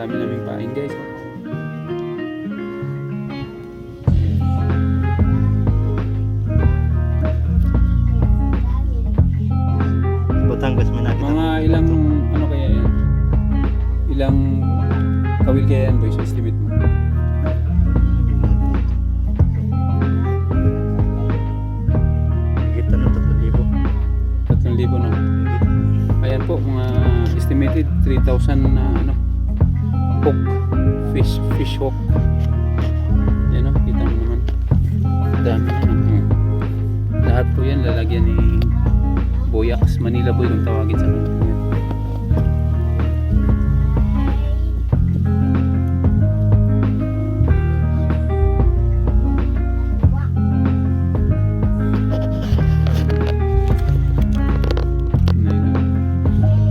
dami naming pain guys. Batangas may nakita. Mga ilang ano kaya yan? Ilang kawil kaya yan boys? Estimate mo? Higit ano, 3,000. 3,000 no? Ayan po, mga estimated 3,000 na ano, hook, fish, fish hook. Yan o, kita mo naman. Dami na. no? Lahat po yan lalagyan ni Boyax, Manila Boy kung tawagin sa nyo.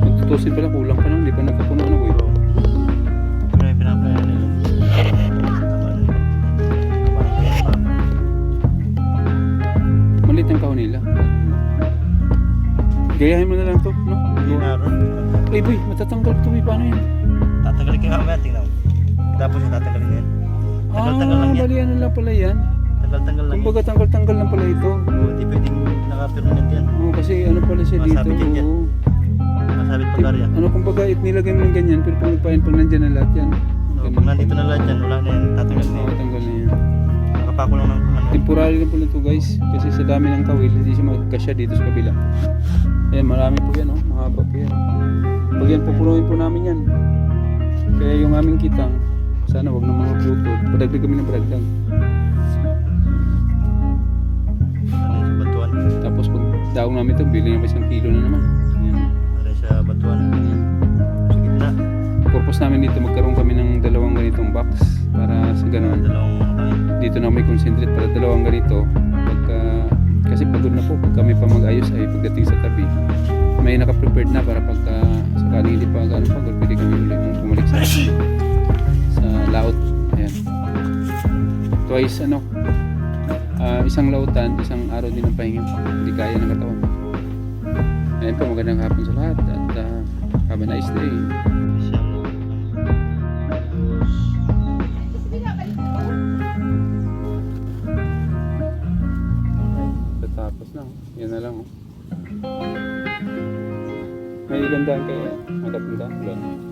Kung tutusin pala, kulang pa Gayahin mo na lang to, no? Ginaron. Ay boy, matatanggal to boy. Paano yan? Tatanggalin kayo mamaya, tingnan mo. Tapos yung tatanggalin yan. Ah, Tanggal-tanggal lang yan. bali ano lang pala yan. Tanggal-tanggal lang yan. Kumbaga tanggal-tanggal lang pala ito. Oo, Hindi pwedeng naka-permanent yan. Oo, kasi ano pala siya dito. Masabit yan dyan. oo. Masabit pag area. Ano kumbaga it nilagay mo ng ganyan pero pag nagpain pag nandyan na lahat yan. Ganun pag nandito na lahat yan, wala na yan. Tatanggal na Oo, yan. tanggal na yan. Nakapako lang ng ano. Temporary lang pala ito guys. Kasi sa dami ng kawil, hindi siya magkasya dito sa kabila. Ayan, marami po yan oh. Mahaba po yan. Pag yan, pupunuin po namin yan. Kaya yung aming kitang, sana wag na mga putol. Padagdag kami ng padagdag. Tapos pag daong namin ito, bili namin isang kilo na naman. Ayan. Yun, sa batuan. Ayan. Sa gitna. Purpose namin dito, magkaroon kami ng dalawang ganitong box. Para sa ganun. Dalawang dito na may concentrate para dalawang ganito kasi pagod na po pag kami pa mag-ayos ay pagdating sa tabi may naka-prepared na para pagka sakaling hindi pa gano'ng pagod pwede kami ulit mong pumalik sa sa laot. Ayan. Twice ano ah, isang lautan isang araw din ng pahinga hindi kaya ng katawan. Ayan po magandang hapon sa lahat at ah, have a nice day Yan na lang. Oh. May daan kaya? Matatanda? Wala.